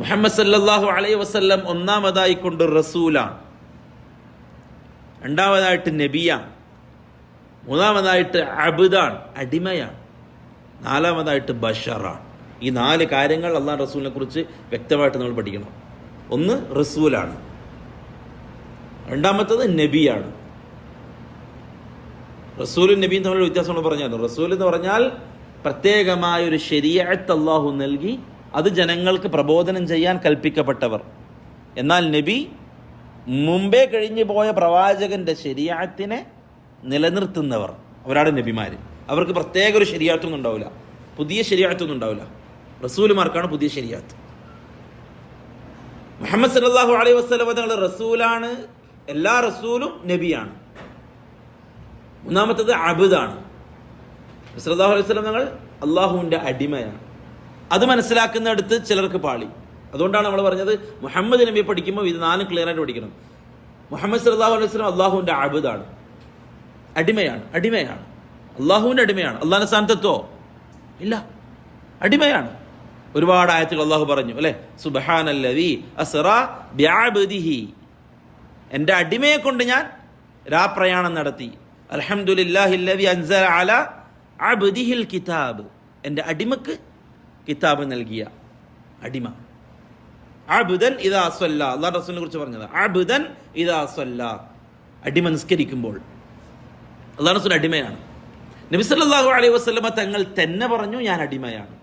മുഹമ്മദ് സല്ലാഹു അലൈ വസല്ലം ഒന്നാമതായി കൊണ്ട് റസൂലാണ്. രണ്ടാമതായിട്ട് നബിയാണ്. മൂന്നാമതായിട്ട് അബുദാണ് അടിമയാണ്. നാലാമതായിട്ട് ബഷറാണ്. ഈ നാല് കാര്യങ്ങൾ അള്ളാഹ് റസൂലിനെ കുറിച്ച് വ്യക്തമായിട്ട് നമ്മൾ പഠിക്കണം. ഒന്ന് റസൂലാണ്. രണ്ടാമത്തത് നബിയാണ്. റസൂലും നബിയും തമ്മിലുള്ള വ്യത്യാസം നമ്മൾ പറഞ്ഞാൽ റസൂൽ എന്ന് പറഞ്ഞാൽ പ്രത്യേകമായ ഒരു ശരിയായിട്ട് അള്ളാഹു നൽകി അത് ജനങ്ങൾക്ക് പ്രബോധനം ചെയ്യാൻ കൽപ്പിക്കപ്പെട്ടവർ. എന്നാൽ നബി മുമ്പേ കഴിഞ്ഞു പോയ പ്രവാചകന്റെ ശരിയാത്തിനെ നിലനിർത്തുന്നവർ അവരാണ് നബിമാർ അവർക്ക് പ്രത്യേക ഒരു ശരിയാത്തൊന്നും ഉണ്ടാവില്ല. പുതിയ ശരിയാത്തൊന്നും ഉണ്ടാവില്ല. റസൂലുമാർക്കാണ് പുതിയ ശരിയാത്ത്. മുഹമ്മദ് സല്ലല്ലാഹു അലൈഹി വസല്ലം തങ്ങൾ റസൂലാണ്. എല്ലാ റസൂലും നബിയാണ്. മൂന്നാമത്തത് അബുദാണ്. സല്ലല്ലാഹു അലൈഹി വസല്ലം തങ്ങൾ അള്ളാഹുവിന്റെ അടിമയാണ്. അത് മനസ്സിലാക്കുന്നിടത്ത് ചിലർക്ക് പാളി. അതുകൊണ്ടാണ് നമ്മൾ പറഞ്ഞത് മുഹമ്മദ് നബി പഠിക്കുമ്പോൾ ഇത് നാലും ക്ലിയർ ആയിട്ട് പഠിക്കണം. മുഹമ്മദ് സല്ലല്ലാഹു അലൈഹി വസല്ലം അള്ളാഹുവിന്റെ അബുദാണ്. അടിമയാണ് അടിമയാണ്. അള്ളാഹുവിന്റെ അടിമയാണ്. അള്ളാഹിന്റെ സ്ഥാനത്തെത്തോ? ഇല്ല. അടിമയാണ്. ഒരുപാട് ആയത്തുകൾ അള്ളാഹു പറഞ്ഞു അല്ലെ? സുബഹാനല്ലവി അസ്റ ബ്യാബദിഹി എന്റെ അടിമയെ കൊണ്ട് ഞാൻ രാപ്രയാണം നടത്തി. അൽഹംദുലില്ലാഹില്ലവി അൻസൽ അല അബ്ദിഹിൽ കിതാബ്. എന്റെ അടിമക്ക് കിതാബ് നൽകിയ അടിമ. അബുദൻ ഇതാ സ്വല്ല. അള്ളാഹ് റസൂലിനെ കുറിച്ച് പറഞ്ഞത്. അബുദൻ ഇതാ സ്വല്ല. അടിമ നിസ്കരിക്കുമ്പോൾ. അള്ളാഹ് റസൂൽ അടിമയാണ്. നബി സല്ലല്ലാഹു അലൈഹി വസല്ലമ തങ്ങൾ തന്നെ പറഞ്ഞു ഞാൻ അടിമയാണ്.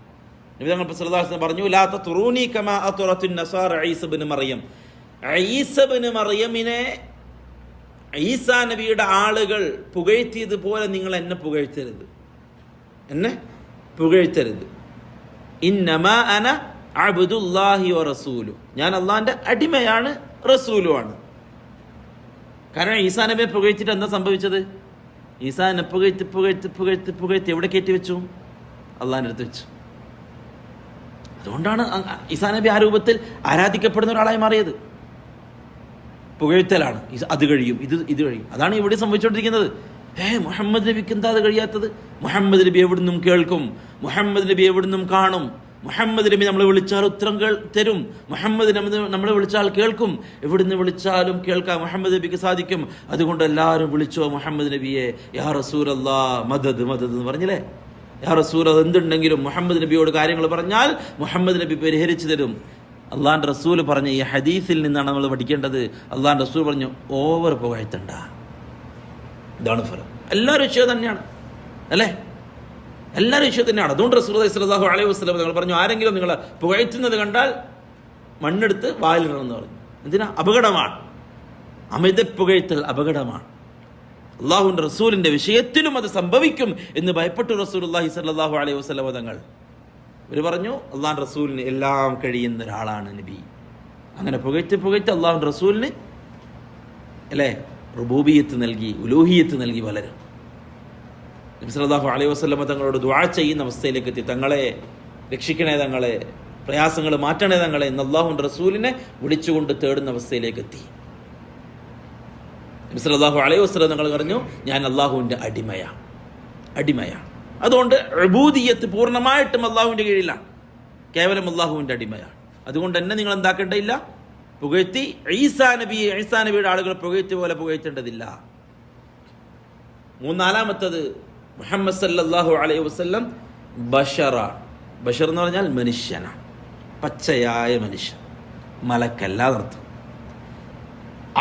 നബി തങ്ങൾ സല്ലല്ലാഹു പറഞ്ഞു ലാ തറൂനി കമാ അതുറത്തുൻ നസാറ ഈസ ഇബ്നു മറിയം. ഈസ ഇബ്നു മറിയമിനെ ഈസാ നബിയുടെ ആളുകൾ പുകഴ്ത്തിയതുപോലെ നിങ്ങൾ എന്നെ പുകഴ്ത്തരുത്. എന്നെ പുകഴ്ത്തരുത്. ഇന്നമാ അന റസൂലു. ഞാൻ അള്ളാഹിന്റെ അടിമയാണ് റസൂലുമാണ്. കാരണം ഈസാ നബിയെ പുകഴ്ത്തിട്ട് എന്താ സംഭവിച്ചത്? ഈസാനെ പുകഴ്ത്തി പുകഴ്ത്തി പുകഴ്ത്തി പുകഴ്ത്തി എവിടെ കയറ്റി വെച്ചു? അള്ളാഹിന്റെ അടുത്ത് വെച്ചു. അതുകൊണ്ടാണ് ഈസാനബി ഈസാ നബി ആ രൂപത്തിൽ ആരാധിക്കപ്പെടുന്ന ഒരാളായി മാറിയത്. പുകഴ്ത്തലാണ്. അത് കഴിയും ഇത് ഇത് കഴിയും. അതാണ് ഇവിടെ സംഭവിച്ചുകൊണ്ടിരിക്കുന്നത് ഏ മുഹമ്മദ് നബിക്ക് എന്താ അത് കഴിയാത്തത്? മുഹമ്മദ് നബി എവിടെ നിന്നും കേൾക്കും. മുഹമ്മദ് നബി എവിടുന്നും കാണും. മുഹമ്മദ് നബി നമ്മളെ വിളിച്ചാൽ ഉത്തരം കേൾ തരും. മുഹമ്മദ് നബി നമ്മളെ വിളിച്ചാൽ കേൾക്കും. എവിടുന്ന് വിളിച്ചാലും കേൾക്കാം. മുഹമ്മദ് നബിക്ക് സാധിക്കും. അതുകൊണ്ട് എല്ലാവരും വിളിച്ചോ മുഹമ്മദ് നബിയെ. യാ റസൂൽ അല്ലാ മദദ് മദദ് എന്ന് പറഞ്ഞില്ലേ? യാ റസൂൽ അത് എന്തുണ്ടെങ്കിലും മുഹമ്മദ് നബിയോട് കാര്യങ്ങൾ പറഞ്ഞാൽ മുഹമ്മദ് നബി പരിഹരിച്ചു തരും. അള്ളാഹാൻ റസൂൽ പറഞ്ഞ ഈ ഹദീസിൽ നിന്നാണ് നമ്മൾ പഠിക്കേണ്ടത്. അള്ളാഹാൻ റസൂൽ പറഞ്ഞു ഓവർ പുകഴ്ത്തണ്ട ഇതാണ് ഫലം എല്ലാവരും വിഷയം തന്നെയാണ്. അല്ലേ? എല്ലാവരും വിഷയം തന്നെയാണ് അതുകൊണ്ട് റസൂൽ സ്വല്ലല്ലാഹു അലൈഹി വസല്ലം നിങ്ങൾ പറഞ്ഞു ആരെങ്കിലും നിങ്ങൾ പുകഴ്ത്തുന്നത് കണ്ടാൽ മണ്ണെടുത്ത് വായിലിടണമെന്ന് പറഞ്ഞു. എന്തിനാ? അപകടമാണ്. അമിത പുകഴ്ത്തൽ അപകടമാണ്. അള്ളാഹുവിന്റെ റസൂലിന്റെ വിഷയത്തിലും അത് സംഭവിക്കും എന്ന് ഭയപ്പെട്ടു റസൂൽ അള്ളാഹി സല്ലാഹു അലൈഹി വസ്ലം തങ്ങൾ. ഇവർ പറഞ്ഞു അള്ളാഹു റസൂലിന് എല്ലാം കഴിയുന്ന ഒരാളാണ് നബി. അങ്ങനെ പുകഴ്ത്തി പുകഴ്ത്തി അള്ളാഹു റസൂലിന് അല്ലേ? റുബൂബിയത്ത് നൽകി ഉലൂഹിയത്ത് നൽകി പലരും. നബി സല്ലല്ലാഹു അലൈഹി വസല്ലമ തങ്ങളോട് ദുആ ചെയ്യുന്ന അവസ്ഥയിലേക്ക് എത്തി. തങ്ങളെ രക്ഷിക്കണേ തങ്ങളെ പ്രയാസങ്ങൾ മാറ്റണേ തങ്ങളെ അള്ളാഹുവിന്റെ റസൂലിനെ വിളിച്ചുകൊണ്ട് തേടുന്ന അവസ്ഥയിലേക്ക് എത്തി. നബി സല്ലല്ലാഹു അലൈഹി വസ്ലം തങ്ങൾ പറഞ്ഞു ഞാൻ അള്ളാഹുവിന്റെ അടിമയാണ് അടിമയാണ് അതുകൊണ്ട് അബൂദിയത്ത് പൂർണമായിട്ടും അള്ളാഹുവിന്റെ കീഴിലാണ്. കേവലം അള്ളാഹുവിന്റെ അടിമയാണ്. അതുകൊണ്ട് തന്നെ നിങ്ങൾ എന്താക്കേണ്ടതില്ല? പുകഴ്ത്തി ഈസാ നബിയെ ഈസാ നബിയുടെ ആളുകൾ പുകഴ്ത്തി പോലെ പുകഴ്ത്തേണ്ടതില്ല. മൂന്നാലാമത്തത് മുഹമ്മദ് സല്ലാഹു അലൈഹി വസല്ലം ബഷറാണ് ബഷർ എന്ന് പറഞ്ഞാൽ മനുഷ്യനാണ് പച്ചയായ മനുഷ്യൻ. മലക്കല്ല നിർത്തും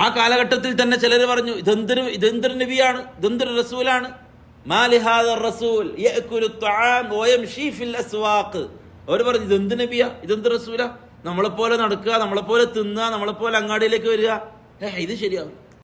ആ കാലഘട്ടത്തിൽ തന്നെ ചിലർ പറഞ്ഞു ഇതെന്തൊരു ഇതെന്തൊരു നബിയാണ്? ഇതെന്തൊരു റസൂലാണ്? റസൂൽ അവർ പറഞ്ഞു ഇതെന്ത് നബിയാ? ഇതെന്ത് റസൂലാ? നമ്മളെപ്പോലെ നടക്കുക നമ്മളെപ്പോലെ തിന്നുക നമ്മളെപ്പോലെ അങ്ങാടിയിലേക്ക് വരിക. ഇത് ശരിയാവും